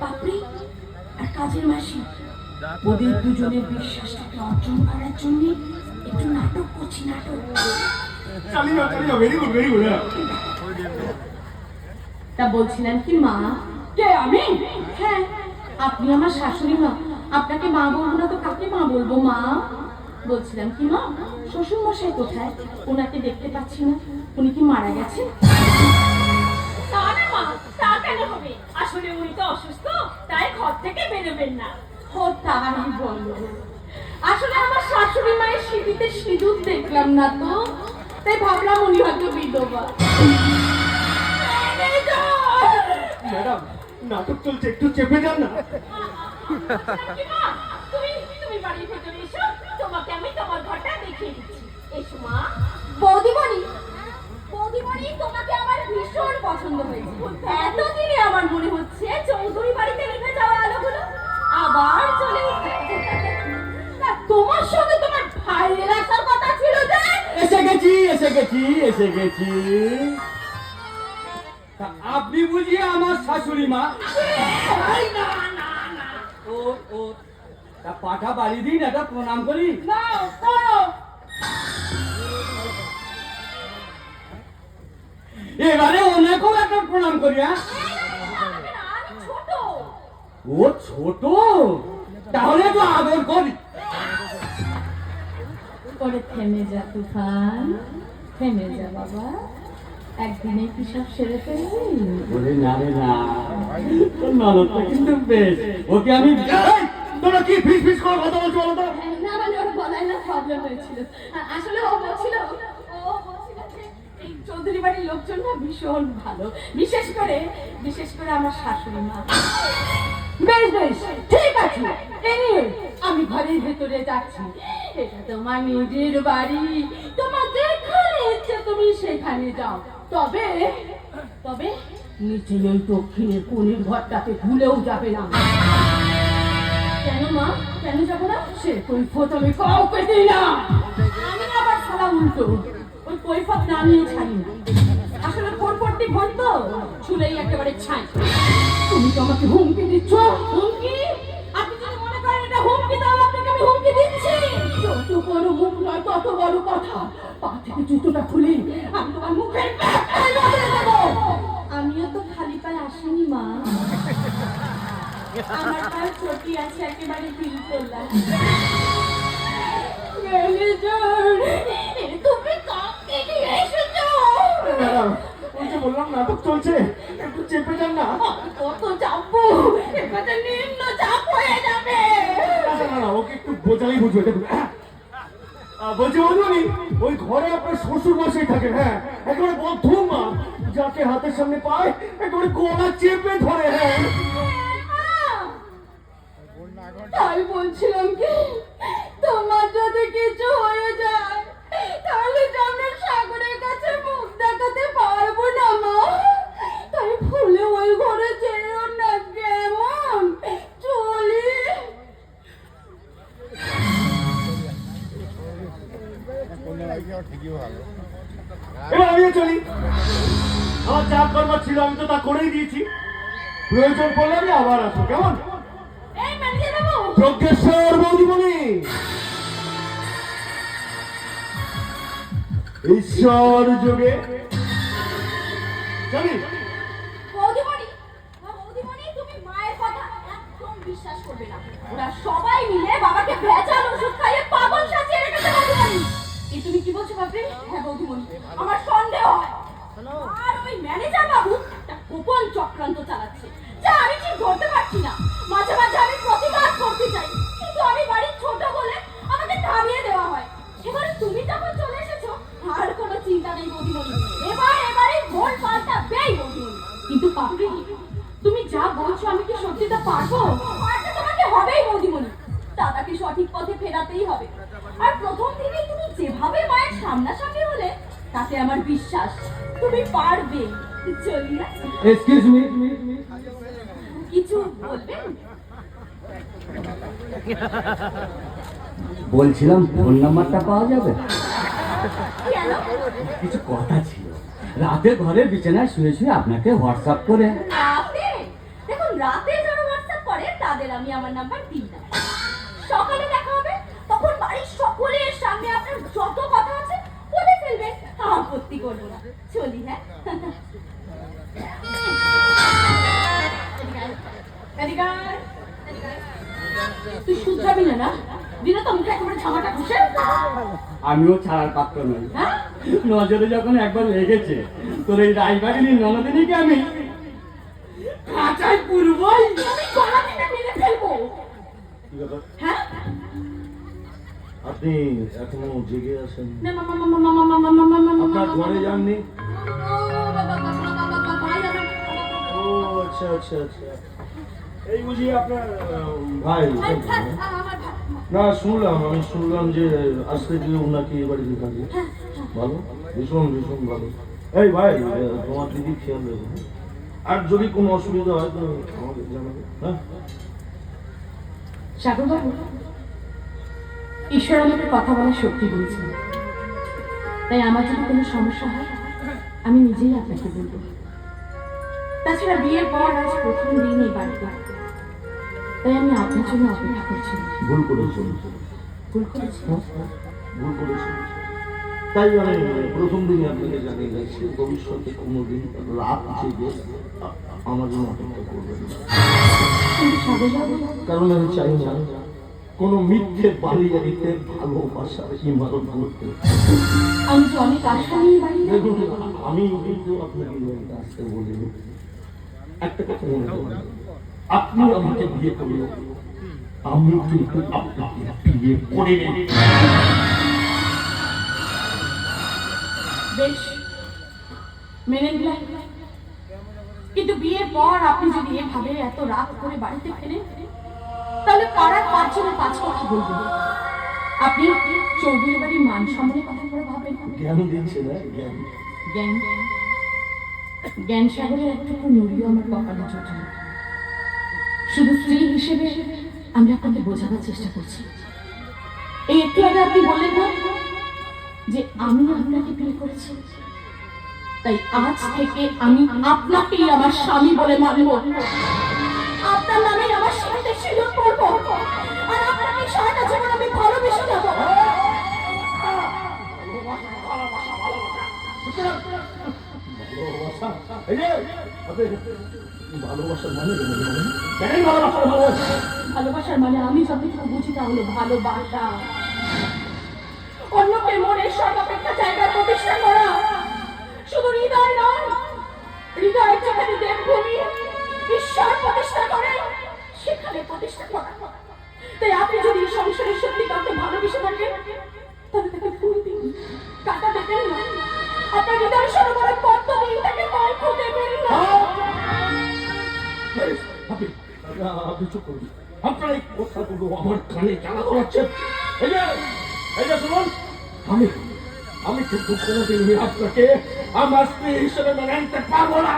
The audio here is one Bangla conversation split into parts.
বাপরে আর কাজের মাসি। ওদের দুজনের বিশ্বাসটাকে অর্জন করার জন্য একটু নাটক করছি নাটক। চালিয়ে চালিয়ে ভেরি গুড ভেরি গুড তা বলছিলাম কি মা? কে আমি? হ্যাঁ আপনি আমার শাশুড়ি মা। আপনাকে মা বলব না তো কাকে মা বলব মা? বলছিলাম কি মা শ্বশুর মশাই কোথায়? ওনাকে দেখতে পাচ্ছি না। উনি কি মারা গেছেন তা না মা তা কেন হবে? আসলে উনি তো অসুস্থ তাই ঘর থেকে বেরোবেন না। ও তাই বলো আসলে আমার শাশুড়ি মায়ের সিঁড়িতে সিঁদুর দেখলাম না তো? তাই ভাবলাম উনি হয়তো বিধবা। ম্যাডাম নাটক চলছে একটু চেপে যান না। তুমি তুমি বাড়ির ভেতরে এসো তোমাকে আমি তোমার ঘরটা দেখিয়ে দিচ্ছি। এসো মা। বৌদিমণি বৌদিমণি তোমাকে আমার ভীষণ পছন্দ হয়েছে। এতদিনে আমার মনে হচ্ছে চৌধুরী বাড়িতে রেখে যাওয়া আলোগুলো আবার চলে তোমার সঙ্গে তোমার ভাইয়ের আসার কথা ছিল যে? এসে গেছি এসে গেছি এসে গেছি। আপনি বুঝি আমার শাশুড়ি মা? ও ও। তা পাঠা বাড়ি দিন এটা প্রণাম করি। না করো। এবারে ওনাকেও একটা প্রণাম করি হ্যাঁ? ও ছোট? তাহলে তো আদর করি। করে থেমে যা তুফান থেমে যা বাবা। একদিনে কি সব সেরে ফেলবি বলে না রে না। তোর ননদটা কিন্তু বেশ। ওকে আমি তোমরা কি ফিস ফিস করে কথা বলছো বলো তো? না মানে ওর গলায় না প্রবলেম হয়েছিল। আসলে ও বলছিল চৌধুরী বাড়ির লোকজন না ভীষণ ভালো। বিশেষ করে বিশেষ করে আমার শাশুড়ি মা। বেশ বেশ, ঠিক আছে। আমি ঘরের ভেতরে যাচ্ছি। এটা তোমার নিজের বাড়ি। তোমার যেখানে ইচ্ছে তুমি সেখানে যাও। তবে তবে নিচে ওই দক্ষিণের কোণের ঘরটাতে ভুলেও যাবে না। কেন মা? কেন যাব না? সে কৈফত আমি কাউকে দিই না। আমি আবার সারা উল্টো। ওই কৈফত না নিয়ে ছাড়ি না। আসলে পরপরটি ভর তো চুলেই একেবারে ছাই। তুমি তো আমাকে হুমকি দিচ্ছ। হুমকি? আপনি যদি মনে করেন এটা হুমকি, তাহলে আপনাকে আমি হুমকি দিচ্ছি। যত বড় মুখ নয়, তত বড় কথা। পা থেকে জুতোটা খুলি, আমি তোমার মুখের আমিও তো খালি পায়ে আসিনি, মা। আমার তার চটি আছে, একেবারে ফিল করলাম বললাম নাটক চলছে। একটু চেপে যান না। কত চাপবো এবারে নিম্ন চাপ হয়ে যাবে। না না ওকে একটু বোঝালেই বুঝবে বলছি বন্ধুনি ওই ঘরে আপনার শ্বশুর মশাই থাকে হ্যাঁ? একেবারে বদ্ধম মা যাকে হাতের সামনে পায় একেবারে গলা চেপে ধরে হ্যাঁ? তাই বলছিলাম কি তোমার যদি কিছু হয়ে যায় তাহলে যে আমরা সাগরের কাছে দেখাতে পারব না মা। তাই ভুলে ওই ঘরে যেও না কেমন। চলি। এবার আমিও চলি। আমার যা করবার ছিল আমি তো তা করেই দিয়েছি। প্রয়োজন পড়লে আমি আবার আসব কেমন? প্রজ্ঞেশ্বর বৌদিমণি। ঈশ্বর যোগে। চলি বৌদিমণি মা বৌদিমণি তুমি মায়ের কথা একদম বিশ্বাস করবে না। ওরা সবাই মিলে বাবাকে ভেজাল ওষুধ খাইয়ে পাগল সাজিয়ে রেখেছে বৌদিমণি। এই তুমি কি বলছো বাপরে হ্যাঁ বৌদিমণি আমার সন্দেহ হয়। আর ওই ম্যানেজার বাবু একটা গোপন চক্রান্ত চালাচ্ছে। যা আমি ঠিক ধরতে পারছি না। মাঝে মাঝে আমি প্রতিবাদ করতে চাই। পাপড়ি তুমি যা বলছো আমি কি সত্যিটা পারব? পারতে তোমাকে হবেই বৌদিমণি। দাদাকে সঠিক পথে ফেরাতেই হবে। আর প্রথম দিনে তুমি যেভাবে মায়ের সামনাসামনি হলে তাতে আমার বিশ্বাস তুমি পারবে। চলি এক্সকিউজ মি কিছু বলবেন বলছিলাম ফোন নাম্বারটা পাওয়া যাবে। কেন? কিছু কথা ছিল। রাতে ঘরে বিছানায় শুয়ে শুয়ে আপনাকে হোয়াটসঅ্যাপ করে। রাতে? দেখুন, রাতে যারা হোয়াটসঅ্যাপ করে, তাদের আমি আমার নাম্বার দিই না। সকালে দেখা হবে, তখন বাড়ির সকলের সামনে আপনার যত কথা আছে বলে ফেলবেন আপত্তি করব না। চলি হ্যাঁ? এদিকে আয়। তুই না না দিনে তো মুখে একেবারে ঘুষে আমিও ছাড়ার পাত্র নই হ্যাঁ নজরে যখন একবার লেগেছে তোর এই রায়বাড়ির ননদিনীকে আমি পুরবই আমি গলা টিপে মেরে ফেলব হ্যাঁ আপনি এখনও জেগে আছেন আপনার ঘরে যাননি ও আচ্ছা আচ্ছা আচ্ছা এই বুঝি আপনার ভাই ভাই ভাই আমার ভাই না শুনলাম আমি শুনলাম যে আজ থেকে ওনাকে এ বাড়িতে থাকে। ভালো? ভীষণ ভীষণ ভালো। এই ভাই তোমার দিদি খেয়াল রাখো হ্যাঁ? আর যদি কোনো অসুবিধা হয় তো আমাকে জানাবে হ্যাঁ? ঈশ্বর আমাকে কথা বলার শক্তি দিয়েছেন। তাই আমার যদি কোনো সমস্যা হয় আমি নিজেই আপনাকে বলব। তাছাড়া বিয়ের পর আজ প্রথম দিন এই বাড়িতে। তাই আমি আপনার জন্য অপেক্ষা করছি ভুল করেছ ভুল করেছি ভুল করেছ তাই আমি প্রথম দিনই আপনাকে জানিয়ে গেছি ভবিষ্যতে কোনোদিন রাত জেগে আমার জন্য অপেক্ষা করবেন কারণ আমি চাই না কোনো মিথ্যে বালিয়ারিতে ভালোবাসার ইমারত করতে আমি যে অনেক আশা নিয়ে দেখুন আমি কিন্তু আপনাকে একটা আসতে বলিনি একটা কথা মনে আপনি আমাকে বিয়ে করলেন আমি কিন্তু আপনাকে বিয়ে করে নেব। বেশ মেনে নিলাম। কিন্তু বিয়ের পর আপনি যদি এভাবে এত রাত করে বাড়িতে ফেরেন তাহলে পাড়ার পাঁচজনের পাঁচ কথা বলবেন। আপনি চৌধুরী বাড়ির মান সম্মানের কথা করে ভাবেন জ্ঞান দিচ্ছে না জ্ঞান। জ্ঞান জ্ঞান। সাগরের একটুকু নুড়িও আমার কপালে জোটে না। শুধু স্ত্রী হিসেবে আমি আপনাকে বোঝানোর চেষ্টা করছি। এই একটু আগে আপনি বললেন না যে আমি আপনাকে বিয়ে করেছি। তাই আজ থেকে আমি আপনাকেই আমার স্বামী বলে মানব। আপনার নামে আমার স্বামীতে সিঁদুর করব। আর আপনাকে সারাটা জীবন আমি ভালোবেসে যাব ভালোবাসা এই যে মানে? কেন ভালোবাসার ভালোবাসা মানে? আমি যতটুকু বুঝি তা হলো ভালোবাসা। অন্যকে মনের সর্বাপেক্ষা জায়গা প্রতিষ্ঠা করা। শুধু হৃদয় নয়, হৃদয়ের যেখানে দেবভূমি ঈশ্বর প্রতিষ্ঠা করে, সেখানে প্রতিষ্ঠা করা। তাই আপনি যদি সংসারের সত্যি কাউকে ভালোবেসে থাকেন তবে তাকে ফুল দিন টাকা দেবেন না। আপনার হৃদয় সরোবরে আপনার এই কথাগুলো আমার কানে জানা শুনুন, আমি আমি কিন্তু কোনোদিনই আপনাকে আমার স্ত্রী হিসেবে মেনে নিতে পারব না।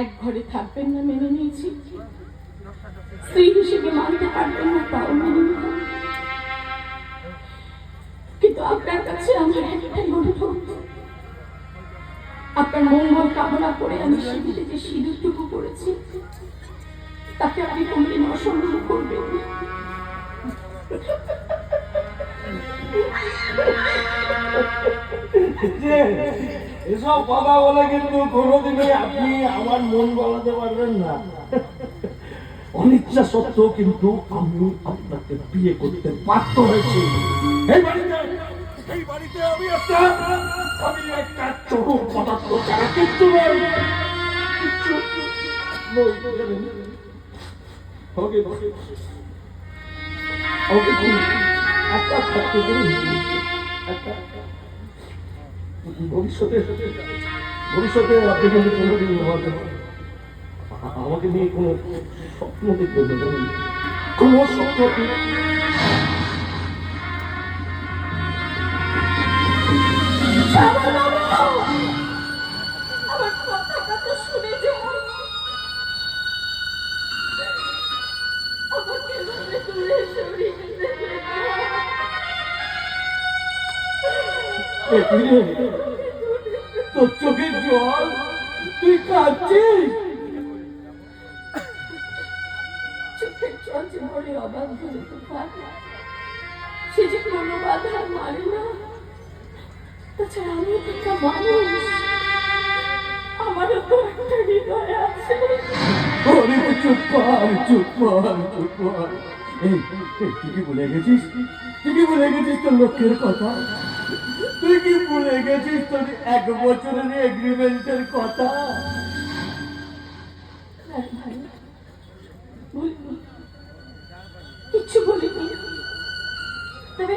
এক ঘরে থাকবেন না মেনে নিয়েছি। স্ত্রী হিসেবে মানতে পারবেন না, তাও মেনে মঙ্গল কামনা করে আমি সিঁদুরে যে সিঁদুরটুকু করেছি তাকে আপনি কোনদিন অসম্মান করবেন এসব কথা বলে কিন্তু কোনোদিনই আপনি আমার মন গলাতে পারবেন না। অনিচ্ছা সত্ত্বেও কিন্তু আমি আপনাকে বিয়ে করতে বাধ্য হয়েছি। বাড়িতে আমি একটা আমি একটা ছোট পদার্থ ছাড়া কিন্তু আমাকে নিয়ে কোনো স্বপ্ন দেখতে দেবেন না। কোনো স্বপ্ন সে যে কোনো বাধা মানে না তাছাড়া আমি একটা মানুষ আমারও তো একটা হৃদয় আছে কথা? তুই কি ভুলে গেছিস তোর এক বছরের এগ্রিমেন্টের কথা কিচ্ছু বলিনি। তবে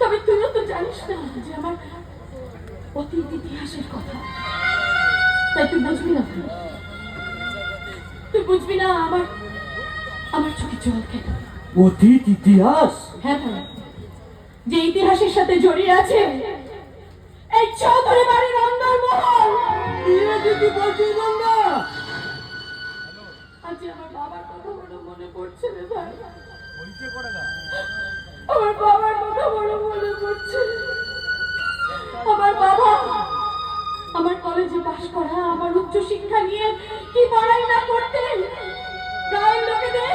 তবে তুইও তো জানিস না যে আমার অতীত ইতিহাসের কথা। তাই তুই বুঝবি না তুই বুঝবি না আমার আমার চোখে জল কেন? অতীত ইতিহাস? হ্যাঁ ভাই যে ইতিহাসের সাথে জড়িয়ে আছে এই চৌধুরী বাড়ির অন্দরমহল ইংরেজি কি বলছিস আজ আমার বাবার কথা মনে পড়ছে রে ভাই। আমার বাবার কথা বড় মনে পড়ছে। আমার বাবা আমার কলেজে পাশ করা আমার উচ্চ শিক্ষা নিয়ে কি পড়াই না করতেন? প্রায় লোকেদের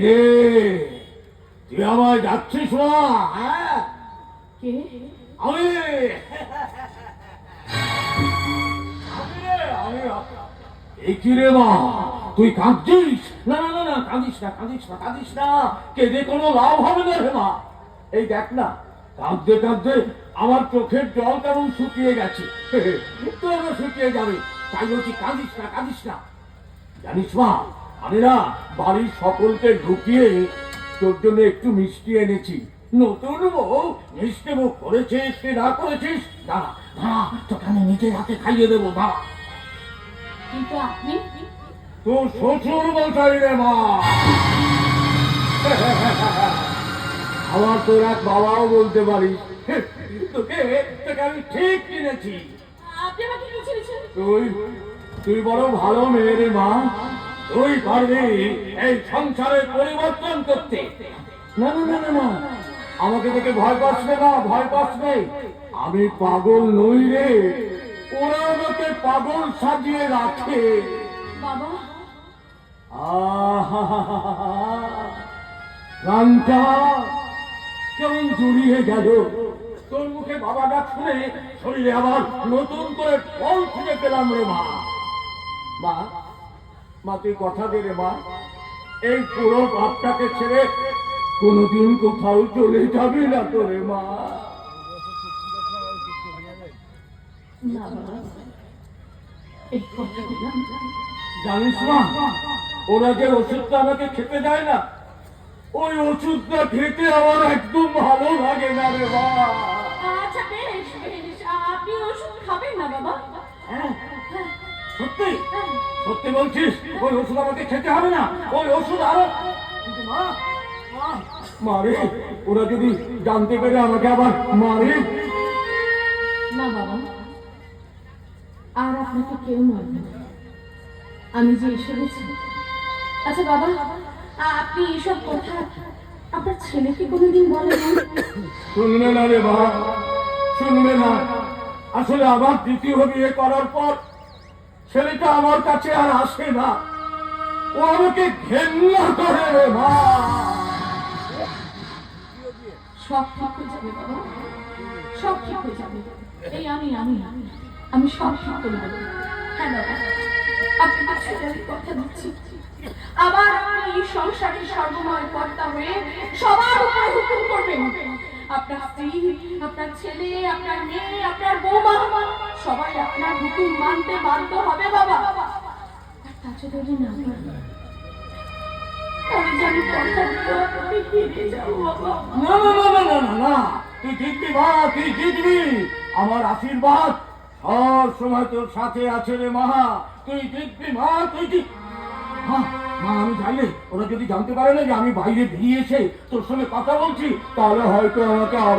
রে তুই আমায় যাচ্ছিস না হ্যাঁ? আমি। কি রে মা তুই কাঁদছিস? না না না না কাঁদিস না কাঁদিস না কাঁদিস না। কেঁদে কোনো লাভ হবে না রে মা। এই দেখ না কাঁদতে কাঁদতে আমার চোখের জল কেমন শুকিয়ে গেছে। তোরও শুকিয়ে যাবে। তাই বলছি কাঁদিস না কাঁদিস না। জানিস মা আমি না বাড়ির সকলকে ঢুকিয়ে তোর জন্য একটু মিষ্টি এনেছি। নতুন বউ মিষ্টি মুখ করেছিস কি না করেছিস? দাঁড়া দাঁড়া তোকে আমি নিজের হাতে খাইয়ে দেবো দাঁড়া। কিন্তু আপনি? তোর শ্বশুর মশাই রে মা। আমার তোর এক বাবাও বলতে পারিস। তোকে তোকে আমি ঠিক কিনেছি। তুই তুই বড় ভালো মেয়ে রে মা। তুই পারবি এই সংসারের পরিবর্তন করতে। না না না না আমাকে দেখে ভয় পাস নে ভয় নে আমি পাগল নই রে। ওরা আমাকে পাগল সাজিয়ে রাখে। বাবা। কেমন জড়িয়ে গেল। তোর মুখে বাবা ডাক শুনে শরীরে আবার নতুন করে ফল খুঁজে পেলাম রে মা। মা মা তুই কথা দে রে মা। এই পুরো ভাবটাকে ছেড়ে কোনোদিন কোথাও চলে যাবি না তো রে মা। না জানিস মা ওরা যে ওষুধটা আমাকে খেতে দেয় না ওই ওষুধটা খেতে আমার একদম ভালো লাগে না রে মা। আচ্ছা বেশ বেশ আপনি ওষুধ খাবেন না বাবা। হ্যাঁ, সত্যি? সত্যি বলছিস? ওই ওষুধ আমাকে খেতে হবে না। ওই ওষুধ আরও মারে ওরা যদি জানতে পেরে আমাকে আবার মারে না বাবা আর আপনাকে কেউ মারবে আমি যে এসে গেছি আচ্ছা বাবা আপনি এসব কথা আপনার ছেলেকে কোনোদিন বলেন শুনবে না রে মা শুনবে না। আসলে আবার দ্বিতীয় বিয়ে করার পর ছেলেটা আমার কাছে আর আসে না। ও আমাকে ঘেন্না করে রে মা। সব ঠিক হয়ে যাবে সব ঠিক হয়ে যাবে। এই আমি আমি আমি। সব ঠিক করে দেবো। হ্যাঁ কথা দিচ্ছি। আবার আপনি এই সংসারের সর্বময় কর্তা হয়ে সবার উপরে হুকুম করবেন। আপনার স্ত্রী, আপনার ছেলে, আপনার মেয়ে, আপনার বৌমা, সবাই আপনার হুকুম মানতে বাধ্য হবে বাবা। আমার আশীর্বাদ। সব সময় তোর সাথে আছে রে মা। তুই জিতবি মা, তুই মা, আমি জানলে ওরা যদি জানতে পারে না যে আমি বাইরে বেরিয়ে এসে তোর সঙ্গে কথা বলছি, তাহলে হয়তো আমাকে আবার